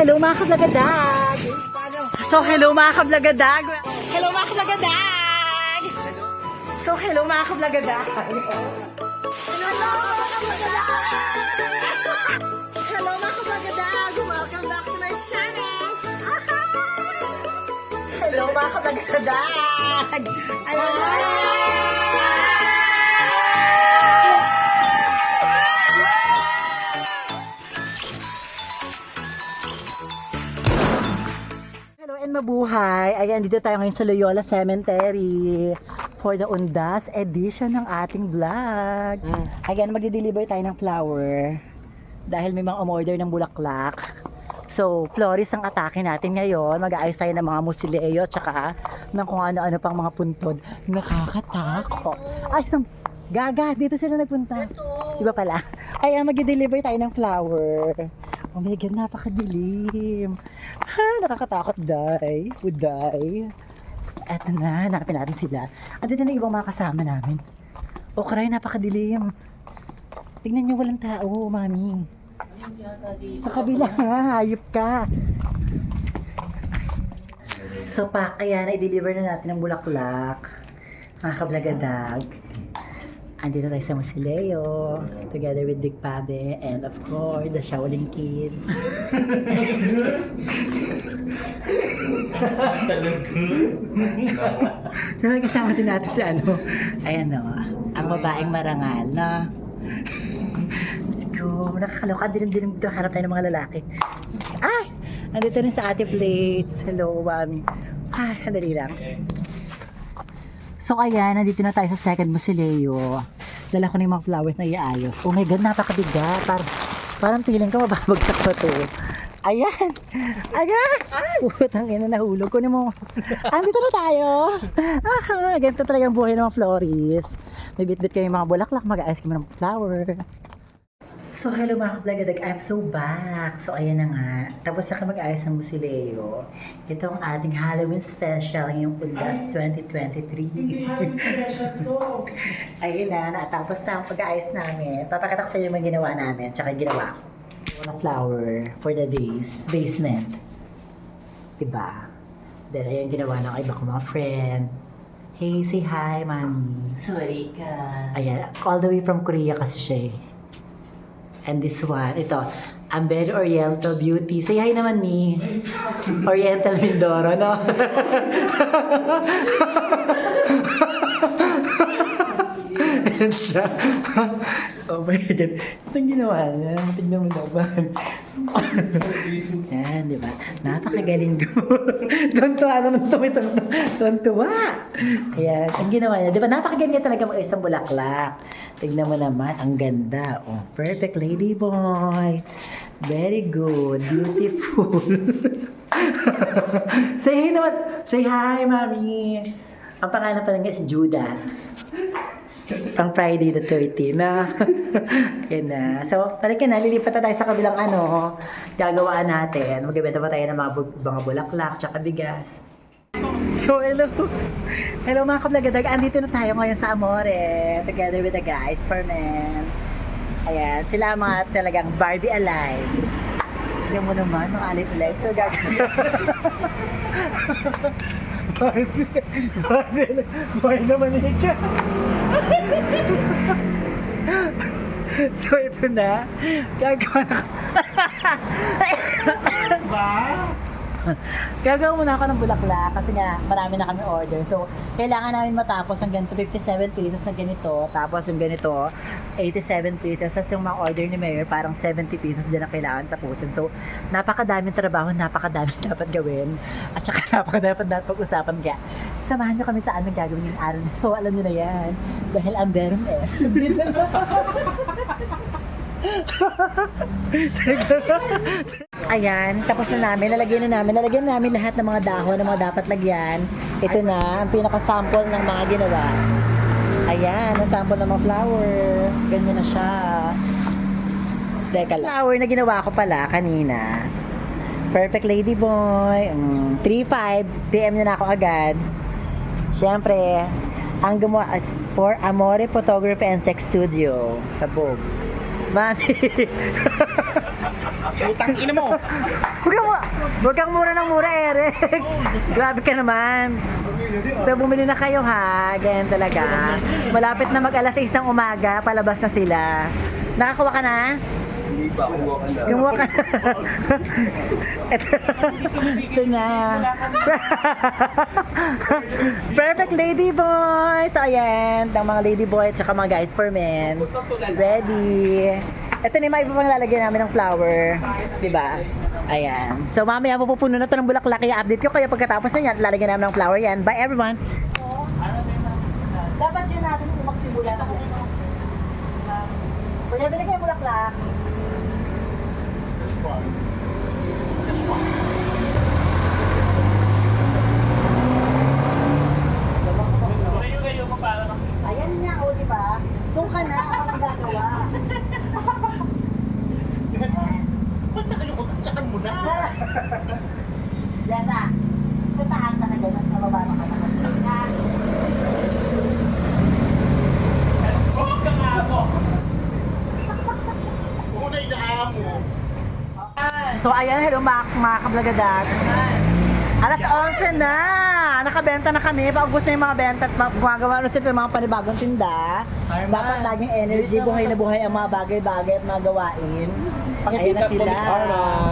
Hello mga kablagadag! So hello mga kablagadag! Hello mga kablagadag! So hello mga kablagadag! Hello mga kablagadag! Hello mga kablagadag! Welcome back to my channel! Hello mga kablagadag! Hello and mabuhay! Ayan, dito tayo ngayon sa Loyola Cemetery for the Undas edition ng ating vlog. Ayan, magde-deliver tayo ng flower dahil may mga umorder ng bulaklak. So, florist ang atake natin ngayon. Mag-aayos tayo ng mga musileo tsaka ng kung ano-ano pang mga puntod. Nakakatakot. Ay, gaga, dito sila nagpunta. Iba pala. Ayan, magde-deliver tayo ng flower. Oh my God, napakadilim. Ha, nakakatakot, day. Uday. Eto na, hanapin natin sila. Andito na ibang mga kasama namin. O, karay, napakadilim. Tingnan niyo, walang tao, mami. Sa kabila, ha, hayop ka. So, pa, kaya na i-deliver na natin ang bulaklak. Mga kablagadag. Andito tayo sa Musileo, together with Dick Pabe, and of course, the Shaolin Kid. so, may kasama din natin sa ano, ayan o, ang babaeng marangal, na Let's go. Nakakaloka din din dito. Harap tayo ng mga lalaki. Ay! Andito rin sa ate plates. Hello, mami. Ay, andali lang. So, ayan. Nandito na tayo sa second musileo. Dala ko na yung mga flowers na iayos. Oh my God, napakabigat. Parang, parang feeling ko mababagsak pa to. Ayan! Ayan! Putang ina, nahulog ko na mo. Andito na tayo. Ah, ganito talaga ang buhay ng mga florist. May bit-bit kayo mga bulaklak, mag-aayos kami ng flower. So, hello mga kablagadag. I'm so back. So, ayan na nga. Tapos na mag-ayos ng musileo. Ito ang ating Halloween special ngayong Undas 2023. ayun na, natapos na ang pag-ayos namin. Papakita ko sa inyo yung ginawa namin, tsaka yung ginawa ko. Ng flower for the days, basement. Diba? Then, ayun ginawa ng iba ko mga friend. Hey, say hi, mami. Sorry ka. Ayan, all the way from Korea kasi siya eh. And this one, ito, Ambed Oriental Beauty. Say hi naman, Mi. Oriental Mindoro, no? Ayan siya. oh my God. Itong ginawa niya. Tignan mo naman. Yan, di ba? Napakagaling ko. Tuwan-tuwa naman ito. Isang tuwan-tuwa. Ayan, ang ginawa niya. Di ba? Napakagaling niya talaga mag isang bulaklak. Tignan mo naman. Ang ganda. Oh, perfect lady boy. Very good. Beautiful. Say hi naman. Say hi, mami. Ang pangalan pa lang niya si Judas. Pang Friday the 13 na. Yan na. So, talaga na, lilipat na tayo sa kabilang ano, gagawaan natin. Magbibenta pa tayo ng mga, bu- mga bulaklak, tsaka bigas. So, hello. Hello mga kablagadag. Andito na tayo ngayon sa Amore. Together with the guys for men. Ayan. Sila ang mga talagang Barbie alive. Tignan mo naman, mga alit alive. So, gagawin. Barbie. Barbie. Barbie naman ika. so, ito na. Gagawa na Gagawin muna ako ng bulaklak kasi nga marami na kami order. So, kailangan namin matapos ang ganito 57 pieces na ganito. Tapos yung ganito 87 pieces. Tapos yung mga order ni Mayor parang 70 pieces din na kailangan tapusin. So, napakadaming trabaho, napakadaming dapat gawin. At saka napakadaming dapat pag-usapan. Kaya, samahan nyo kami sa aming gagawin yung araw nito. Alam nyo na yan. Dahil ang Bermes. Ayan, tapos na namin. Nalagyan na namin. Nalagyan na namin lahat ng mga dahon na mga dapat lagyan. Ito na, ang pinaka-sample ng mga ginawa. Ayan, ang sample ng mga flower. Ganyan na siya. Teka lang. Flower na ginawa ko pala kanina. Perfect Lady Boy. Mm, 3-5. PM niya na ako agad. Siyempre, ang gumawa as for Amore Photography and Sex Studio sa Bog. Mami. Putang ina mo. Huwag kang, huwag kang mura ng mura, Eric. Grabe ka naman. So, bumili na kayo ha. Ganyan talaga. Malapit na mag alas 6 ng umaga, palabas na sila. Nakakuha ka na? Kuha ka na. Kumuha ka Ito, ito na. Perfect lady boy! So, ayan. Ang mga lady boy at saka mga guys for men. Ready. Ito na yung mga iba pang lalagyan namin ng flower. Diba? Ayan. So, mamaya mapupuno na ito ng bulaklak. Kaya update ko kayo pagkatapos na yan. Lalagyan namin ng flower yan. Bye everyone! Dapat yun natin kung magsimula. Kuya, bili kayo bulaklak. Ayan nga, o di ba? Doon ka na, ako ang gagawa. Ba't nakayukot? Tsakan mo na. Yasa, sa taas na ganun, sa baba na ka na. Una inaan mo. So ayan, hello mga, mga kablagadag. Alas 11 na! Nakabenta na kami. Paubos na yung mga benta at ma- gumagawa na sila ng mga panibagong tinda. Dapat laging energy, buhay na buhay ang mga bagay-bagay at mga gawain. Ayan na sila.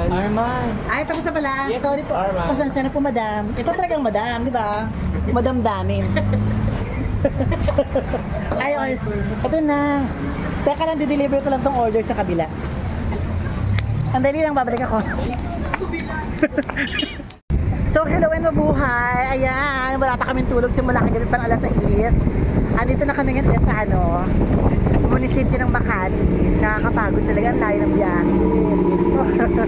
Arman. Ay, tapos na pala. Yes, Sorry po. Pasensya na po, madam. Ito talagang madam, di ba? Madam damin. Ay, or, ito na. Teka lang, di-deliver ko lang tong order sa kabila. Sandali lang, babalik ako. so, hello and mabuhay. Ayan, wala pa kaming tulog simula kagabi pang alas 6. Andito na kami ngayon sa ano, munisipyo ng Makati. Nakakapagod talaga, ang layo ng biyahe.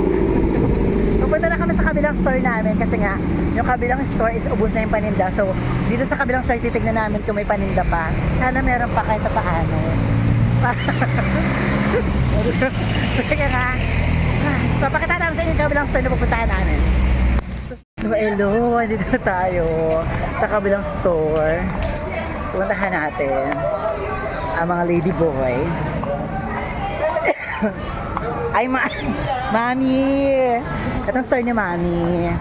Pupunta na kami sa kabilang store namin kasi nga, yung kabilang store is ubos na yung paninda. So, dito sa kabilang store, titignan namin kung may paninda pa. Sana meron pa kahit paano. Teka nga. Papakita namin sa inyo yung kabilang store na pupuntahan namin. So, hello, dito na tayo sa kabilang store. Pupuntahan natin ang mga lady boy. Ay, ma Mami! Itong store ni Mami.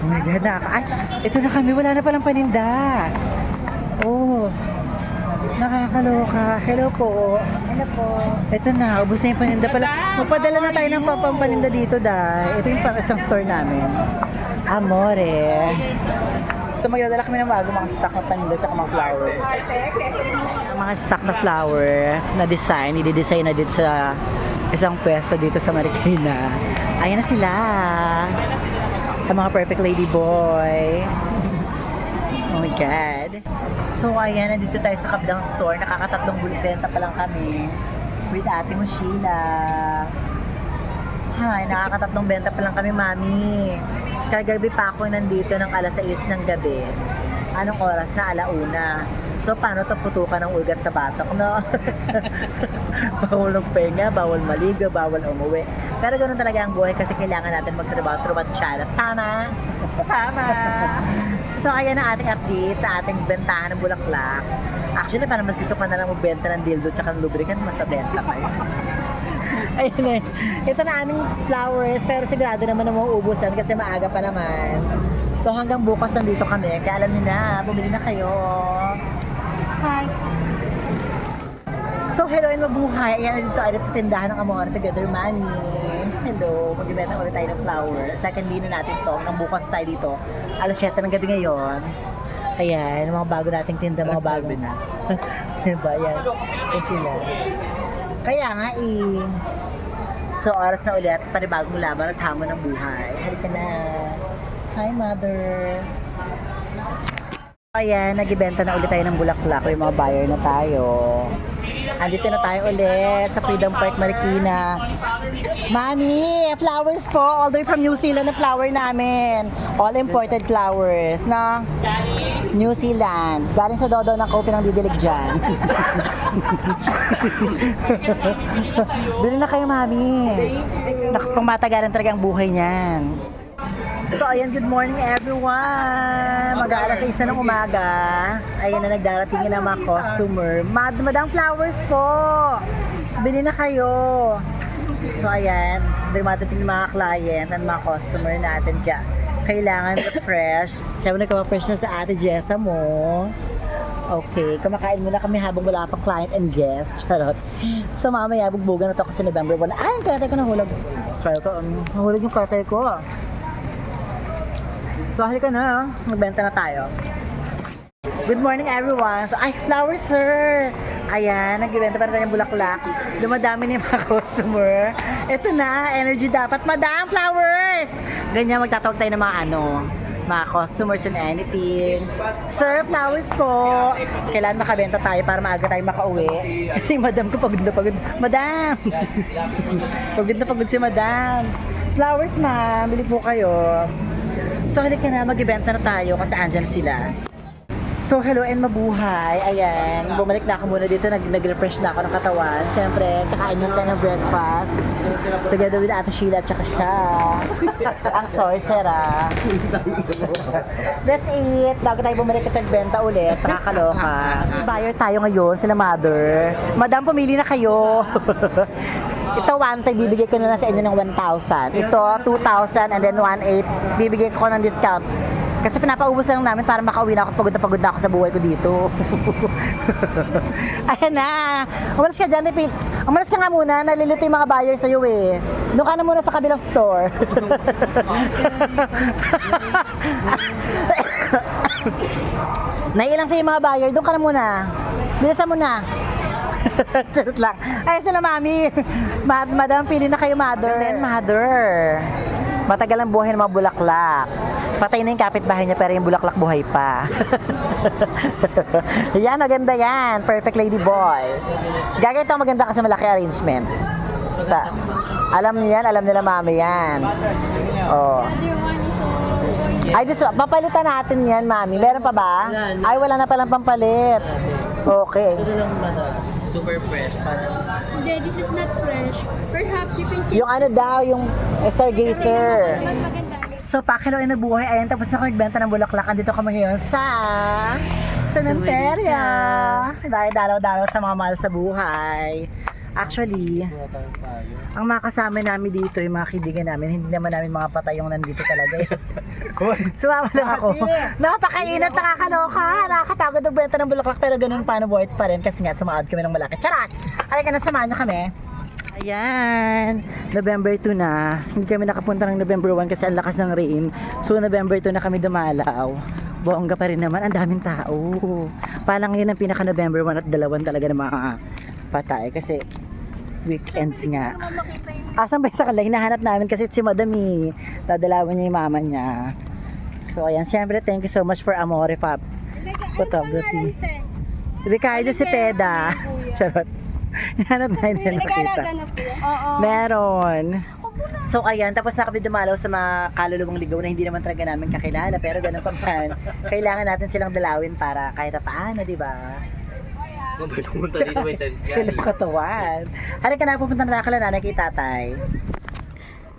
Oh my God, Ay, ito na kami. Wala na palang paninda. Oh. Nakakaloka. Hello po. Hello po. Ito na, ubos na yung paninda pala. Magpadala na tayo ng pampampaninda dito, dahil. Ito yung pang isang store namin. Amore. So magdadala kami ng bago mga stock na paninda at mga flowers. Mga stock na flower na design, i-design na dito sa isang pwesto dito sa Marikina. Ayan na sila. Ang mga perfect lady boy. My God. So ayan, nandito tayo sa kabilang store. Nakakatatlong bulbenta pa lang kami. With ate mo, Sheila. Hi, nakakatatlong benta pa lang kami, mami. Kagabi pa ako nandito ng alas 6 ng gabi. Anong oras na? Alauna. So, paano to putukan ng ugat sa batok, no? bawal ng penga, bawal maligo, bawal umuwi. Pero ganun talaga ang buhay kasi kailangan natin magtrabaho, trumatsara. Tama? Tama! So, ayan ang ating update sa ating bentahan ng bulaklak. Actually, parang mas gusto ko na lang magbenta ng dildo tsaka ng lubricant, mas benta pa yun. Ayun eh. Ito na aming flowers, pero sigurado naman na mauubos yan kasi maaga pa naman. So hanggang bukas nandito kami. Kaya alam niyo na, bumili na kayo. Hi! So hello and mabuhay. Ayan, dito ulit sa tindahan ng Amore Together Money. Hello, magbibenta ulit tayo ng flower. Second din na natin to. Hanggang bukas tayo dito. Alas 7 ng gabi ngayon. Ayan, mga bago nating tinda, mga bago na. diba, yan. Yan sila. Kaya nga eh. So, oras na ulit, panibagong laban at hamon ng buhay. Halika na. Hi, mother. Ayan, nagibenta na ulit tayo ng bulaklak. May mga buyer na tayo. Andito na tayo ulit sa Freedom Park, Marikina. Mami, flowers po. All the way from New Zealand na flower namin. All imported flowers, na New Zealand. Galing sa Dodo ng Kopi ng didilig dyan. Bili na kayo, Mami. Nakapangmatagalan talaga ang buhay niyan. So, ayan, good morning everyone! Mag-aalas sa isa ng umaga. Ayan na nagdarating ng mga customer. Mad Madang Flowers po! Bili na kayo. So ayan, dumadating yung mga client at mga customer natin kaya kailangan refresh. Sabi na fresh na sa ate Jessa mo. Okay, kumakain muna kami habang wala pang client and guest. Charot. So mamaya, bugbugan na to kasi November 1. Ay, ang katay ko nahulog. Kaya ko, um, nahulog yung katay ko. So halika na, magbenta na tayo. Good morning everyone. So, ay, flowers sir. Ayan, nagbibenta pa rin tayong bulaklak. Dumadami na yung mga customer. Ito na, energy dapat. Madam, flowers! Ganyan, magtatawag tayo ng mga ano, mga customers and anything. Sir, flowers po. Kailangan makabenta tayo para maaga tayo makauwi. Kasi madam ko pagod na pagod. Madam! pagod na pagod si madam. Flowers ma'am, bili po kayo. So, halika na, mag-ibenta na tayo kasi andyan sila. So, hello and mabuhay. Ayan, bumalik na ako muna dito. Nag- Nag-refresh na ako ng katawan. Siyempre, kakain yung tayo ng breakfast. Together with Ate Sheila at saka siya. Ang sorcerer. That's it. Bago tayo bumalik at nagbenta ulit, nakakaloka. Buyer tayo ngayon, sila mother. Madam, pumili na kayo. Ito, 1 time, bibigay ko na lang sa inyo ng 1,000. Ito, 2,000 and then 1,800. Bibigay ko ng discount. Kasi pinapaubos na lang namin para makauwi na ako. Pagod na pagod na ako sa buhay ko dito. Ayan na. Umalis ka dyan, Repil. Umalis ka nga muna. Nalilito yung mga buyers sa'yo eh. Doon ka na muna sa kabilang store. Naiilang sa'yo yung mga buyer. Doon ka na muna. Bilisan mo na. Charot lang. Ay, sila mami. Ma- madam, pili na kayo, mother. And then, mother. Matagal ang buhay ng mga bulaklak. Patay na yung kapitbahay niya pero yung bulaklak buhay pa. yan, maganda yan. Perfect lady boy. Gagawin ito maganda kasi malaki arrangement. Sa, alam niya yan, alam nila mami yan. Oh. Ay, this, papalitan natin yan, mami. Meron pa ba? Ay, wala na palang pampalit. Okay. Super fresh. Parang Hindi, this is not fresh. Perhaps you can keep Yung ano daw, yung stargazer. mas maganda. So, pakilo ay nabuhay. Ayan, tapos na nagbenta ng bulaklak. Andito kami ngayon sa Cementeria. Dahil dalaw-dalaw sa mga mahal sa buhay. Actually, ang mga kasama namin dito, yung mga kaibigan namin, hindi naman namin mga patay yung nandito talaga. Sumama lang ako. Napakainat, nakakaloka. Nakakapagod ang benta ng bulaklak, pero ganun pa, worth pa rin kasi nga sumaad kami ng malaki. Charat! Halika na, samahan niyo kami. Ayan, November 2 na. Hindi kami nakapunta ng November 1 kasi ang lakas ng rain. So, November 2 na kami dumalaw. Bongga pa rin naman, ang daming tao. Palang yun ang pinaka-November 1 at dalawan talaga ng mga patay kasi weekends nga. Asan ba yung sakal? Hinahanap namin kasi si Madam eh. Dadalawan niya yung mama niya. So ayan, syempre thank you so much for Amore Pop Photography. Ricardo Cepeda. Charot. Hinahanap na hindi na nakita. Oo. Meron. So ayan, tapos na kami dumalaw sa mga kaluluwang ligaw na hindi naman talaga namin kakilala pero ganun pa man. Kailangan natin silang dalawin para kahit pa paano, di ba? Mabay pumunta dito may tent Kailan katawan. Halika na, pupunta na kala nanay kay tatay.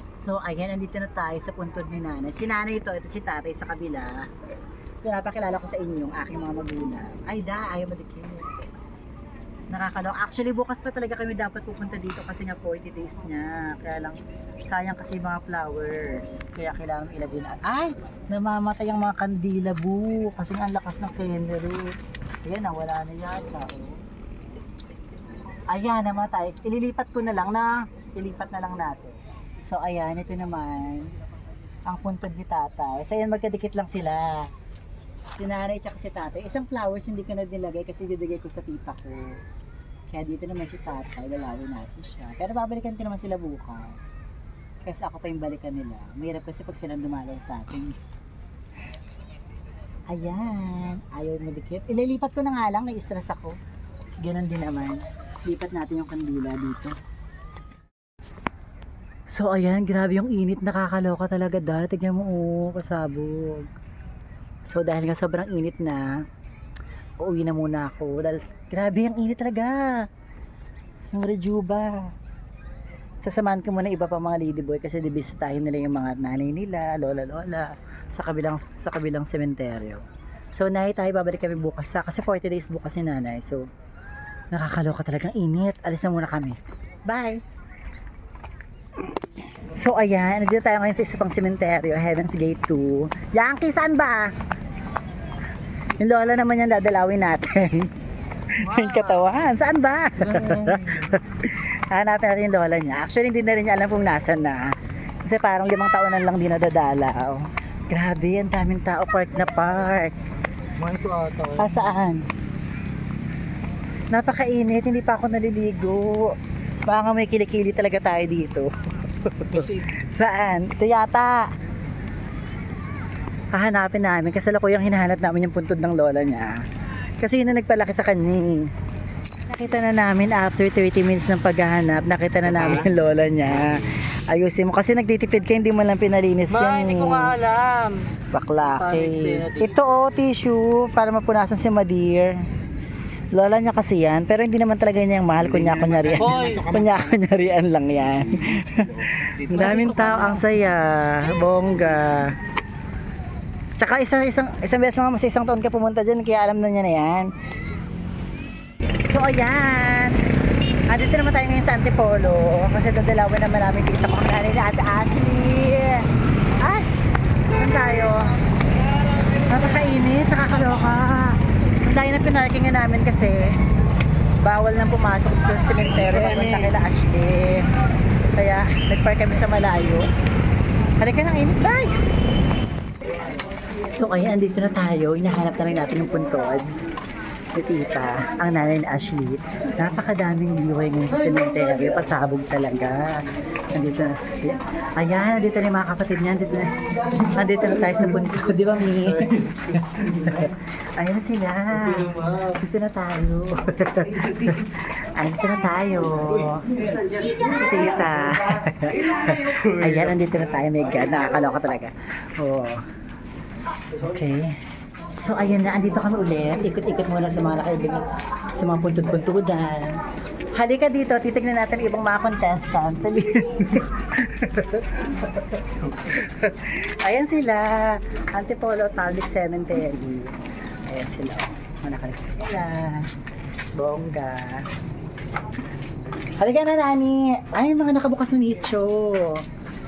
So, ayan, andito na tayo sa puntod ni nanay. Si nanay ito, ito si tatay sa kabila. Pinapakilala ko sa inyo ang aking mga magulang. Ay da, ayaw madikit. Nakakalok. Actually, bukas pa talaga kami dapat pupunta dito kasi nga 40 days niya. Kaya lang, sayang kasi mga flowers. Kaya kailangan ilagay na. Ay! Namamatay ang mga kandila, bu. Kasi nga ang lakas ng candle. Ayan, nawala na yata. Oh. Ayan, namatay. Ililipat ko na lang na. Ilipat na lang natin. So, ayan, ito naman. Ang puntod ni tatay. So, ayan, magkadikit lang sila. Si nanay tsaka si tatay. Isang flowers hindi ko na nilagay kasi bibigay ko sa tita ko. Kaya dito naman si tatay, lalawin natin siya. Pero babalikan ko naman sila bukas. Kasi ako pa yung balikan nila. Mahirap kasi pag silang dumalaw sa atin. Ayan. Ayaw madikit. Ililipat ko na nga lang, na-stress ako. Ganon din naman. Lipat natin yung kandila dito. So ayan, grabe yung init. Nakakaloka talaga dahil. Tignan mo, oh, pasabog. So dahil nga sobrang init na, uuwi na muna ako. Dahil grabe yung init talaga. Yung rejuba. Sasamahan ko muna iba pa mga ladyboy kasi dibisitahin nila yung mga nanay nila, lola-lola sa kabilang sa kabilang sementeryo. So nahi tayo babalik kami bukas sa kasi 40 days bukas si nanay. So nakakaloka talagang init. Alis na muna kami. Bye. So ayan, nandito tayo ngayon sa isa pang sementeryo, Heaven's Gate 2. Yankee, saan ba? Yung lola naman yan dadalawin natin. Yung katawan, saan ba? Hanapin natin yung lola niya. Actually, hindi na rin niya alam kung nasan na. Kasi parang limang taonan lang din nadadalaw. Grabe, ang daming tao, park na park. Mga ito ata. Ah, saan? Napakainit, hindi pa ako naliligo. Baka may kilikili talaga tayo dito. Saan? Ito yata. Hahanapin namin. Yung hinahanap namin yung puntod ng lola niya. Kasi yun ang nagpalaki sa kanya. eh. Nakita na namin after 30 minutes ng paghahanap, nakita na namin yung lola niya. Ayusin mo. Kasi nagtitipid ka, hindi mo lang pinalinis Ma, yan. hindi ko eh. nga alam. Pangit Ito oh, tissue para mapunasan si Madir. Lola niya kasi yan, pero hindi naman talaga niya yung mahal. Kunya kunyarian. Hoy! Kunya kunyarian lang yan. Ang daming tao, ang saya. Bongga. Tsaka isa, isang, isang beses nga sa isang taon ka pumunta dyan, kaya alam na niya na yan. So ayan. Andito naman tayo ngayon sa Antipolo. Kasi dadalawin naman namin dito kung kanina ni Ate Ashley. Ay! Saan tayo? Napakainit, nakakaloka. Ang dahil na pinarkingan namin kasi bawal nang pumasok sa cemetery papunta kay Ashley. Kaya nagpark kami sa malayo. Halika na, init tayo! So ayan, andito na tayo. Hinahanap na rin natin yung puntod. Si Tita, ang nanay ni Ashley. Napakadaming liway ngayon sa cemetery. Pasabog talaga. Nandito na. Ayan, nandito na yung mga kapatid niya. Nandito na, nandito na tayo sa puntod. Di ba, Mi? Ayan sila. Dito na tayo. Andito na tayo. Si Tita. Ayan, andito na tayo. My God, nakakaloka talaga. Oo. Okay. So ayun na, andito kami ulit. Ikot-ikot muna sa mga nakaibigan, sa mga puntod-puntudan. Halika dito, titignan natin ibang mga contestant. Ayan sila, Antipolo Public Cemetery. Ayan sila. Mga nakalagay sila. Bongga. Halika na, Nani. Ay, mga nakabukas na nicho.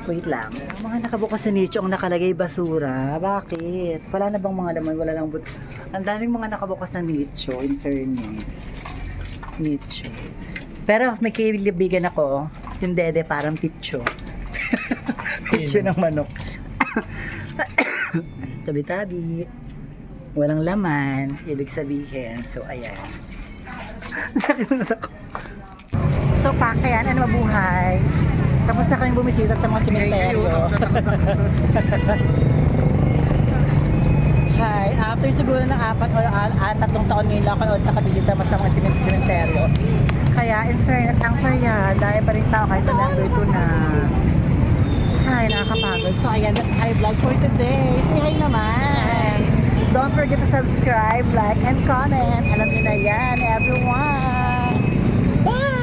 Wait lang. Ang mga nakabukas na nicho ang nakalagay basura. Bakit? Wala na bang mga laman? Wala lang but. Ang daming mga nakabukas na nicho, in fairness. Nicho. Pero may kaibigan ako, yung dede parang pitcho. pitcho ng manok. Tabi-tabi. Walang laman, ibig sabihin. So, ayan. Sakit na ako. So, pakayan, ano mabuhay? Tapos na kami bumisita sa mga simenteryo. Hi, after siguro ng apat o al- ah, tatlong taon ngayon ako ulit nakabisita sa mga simen- simenteryo. Kaya, in fairness, ang saya. Dahil pa rin tao kahit na number 2 na. Hi, nakakapagod. So, ayan, that's my vlog for today. Say hi naman. Don't forget to subscribe, like, and comment. Alam niyo na yan, everyone. Bye!